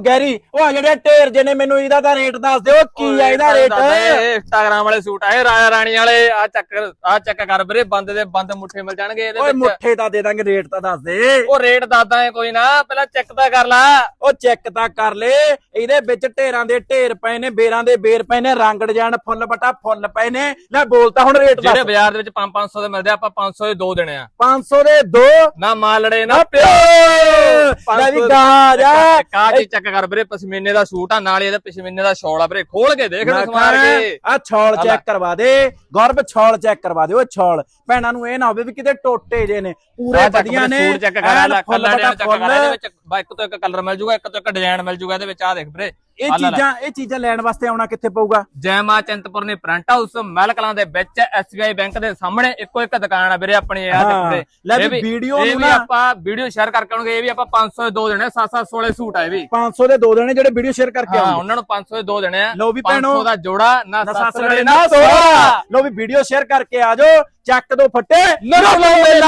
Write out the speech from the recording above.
Garry ਉਹ ਆ ਜਿਹੜੇ ਢੇਰ ਜੇ ਨੇ ਮੈਨੂੰ ਇਹਦਾ ਤਾਂ ਰੇਟ ਦੱਸ ਦਿਓ ਕੀ ਆ ਇਹਦਾ ਰੇਟ ਇੰਸਟਾਗ੍ਰਾਮ ਵਾਲੇ ਸੂਟ ਆਏ ਰਾਜਾ ਰਾਣੀ ਵਾਲੇ ਆ ਚੱਕ ਆ ਚੱਕ ਕਰ ਵੀਰੇ ਬੰਦ ਦੇ ਬੰਦ ਮੁੱਠੇ ਮਿਲ ਜਾਣਗੇ ਇਹਦੇ ਓਏ ਵਿੱਚ ਮੁੱਠੇ ਤਾਂ ਦੇ ਦਾਂਗੇ ਰੇਟ ਤਾਂ ਦੱਸ ਦੇ ਉਹ ਰੇਟ ਦੱਸਦਾ ਹੈ ਕੋਈ ਨਾ ਪਹਿਲਾਂ ਚੈੱਕ ਤਾਂ ਕਰ ਲਾ ਉਹ ਚੈੱਕ ਤਾਂ ਕਰ ਲੈ ਇਹਦੇ ਵਿੱਚ ਢੇਰਾਂ ਦੇ ਢੇਰ ਪਏ ਨੇ ਬੇਰਾਂ ਦੇ ਬੇਰ ਪਏ ਨੇ ਰੰਗ ਡਿਜ਼ਾਈਨ ਫੁੱਲ ਬਟਾ ਫੁੱਲ ਪਏ ਨੇ ਲੈ ਬੋਲ ਤਾਂ ਹੁਣ ਰੇਟ ਜਿਹੜੇ ਦੱਸ ਬਾਜ਼ਾਰ ਦੇ ਵਿੱਚ 5-500 ਦੇ ਮਿਲਦੇ ਆ, ਆਪਾਂ 500 ਦੇ ਦੋ ਦੇਣੇ ਆ 500 ਦੇ ਦੋ ਨਾ ਮਾਲ ਲੜੇ ਨਾ ਨਾ ਪਿਓ ਲੈ ਵੀ ਗਾਂ ਜਾ ਕਾ ਕੀ ਚੱਕ ਕਰ ਵੀਰੇ ਪਸ਼ਮੀਨੇ ਦਾ ਸੂਟ ਆ ਨਾਲ ਇਹਦਾ ਪਸ਼ਮੀਨੇ ਦਾ ਸ਼ਾਲ ਆ ਵੀਰੇ ਖੋਲ ਕੇ ਦੇਖ ਲੈ ਸਮਾਰ ਕੇ ਆ ਛੌਲ। ਚੈੱਕ ਕਰਵਾ ਦੇ ਗੌਰਵ ਛੌਲ ਚੈੱਕ ਕਰਵਾ ਦੇ ਉਹ ਛੌਲ ਭੈਣਾਂ ਨੂੰ ਇਹ ਨਾ ਹੋਵੇ ਵੀ ਕਿਤੇ ਟੋਟੇ ਜੇ ਨੇ ਪੂਰੇ ਚੱਕ ਵਧੀਆ ਨੇ ਸੂਟ ਚੈੱਕ ਕਰ ਲੈ ਕਲਰ ਚੈੱਕ ਕਰ। ਇਹਦੇ ਵਿੱਚ ਇੱਕ ਤੋਂ ਇੱਕ ਕਲਰ ਮਿਲ ਜੂਗਾ ਇੱਕ ਤੋਂ ਇੱਕ ਡਿਜ਼ਾਈਨ ਮਿਲ ਜੂਗਾ ਇਹਦੇ ਵਿੱਚ ਆ ਦੇਖ ਵੀਰੇ ਇਹ ਆ ਲੈ ਲੈ। ਚੀਜ਼ਾਂ ਇਹ ਚੀਜ਼ਾਂ ਲੈਣ ਵਾਸਤੇ ਆਉਣਾ ਕਿੱਥੇ ਪਊਗਾ? ਜੈ ਮਾਂ ਚੰਤਪੁਰ ਨੇ ਪ੍ਰਿੰਟ ਹਾਊਸ ਮਹਿਲਕਲਾਂ ਦੇ ਵਿੱਚ ਐਸਬੀਆਈ ਬੈਂਕ ਦੇ ਸਾਹਮਣੇ ਇੱਕੋ ਇੱਕ ਦੁਕਾਨ ਆ ਵੀਰੇ ਆਪਣੀ ਹਾਂ, ਦੇਖਦੇ ਲੈ ਵੀ ਵੀਡੀਓ ਨੂੰ ਨਾ- ਆਪਾਂ ਵੀਡੀਓ ਸ਼ੇਅਰ ਕਰਕੇ ਆਉਣਗੇ ਇਹ ਵੀ ਆਪਾਂ 500 ਦੇ ਦੋ ਦੇਣੇ 7 7 16 ਸੂਟ ਆ ਇਹ ਵੀ। 500 ਦੇ ਦੋ ਦੇਣੇ ਜਿਹੜੇ ਵੀਡੀਓ ਸ਼ੇਅਰ ਕਰਕੇ ਹਾਂ ਆਉਂਗੇ ਉਹਨਾਂ ਨੂੰ 500 ਦੇ ਦੋ ਦੇਣੇ ਆ। ਲਓ ਵੀ ਭੈਣੋ, 500 ਦਾ ਜੋੜਾ ਨਾ ਨਾ ਸੱਸ ਸੱਸ ਲੜੇ ਲੜੇ ਨਾ ਨਾ ਸੋਹਣਾ। ਲੋ ਵੀ ਵੀਡੀਓ ਸ਼ੇਅਰ ਕਰਕੇ ਆ ਜਾਓ ਚੱਕ ਦੋ ਫੱਟੇ ਨਰੋ ਲੋ ਮੇਲਾ।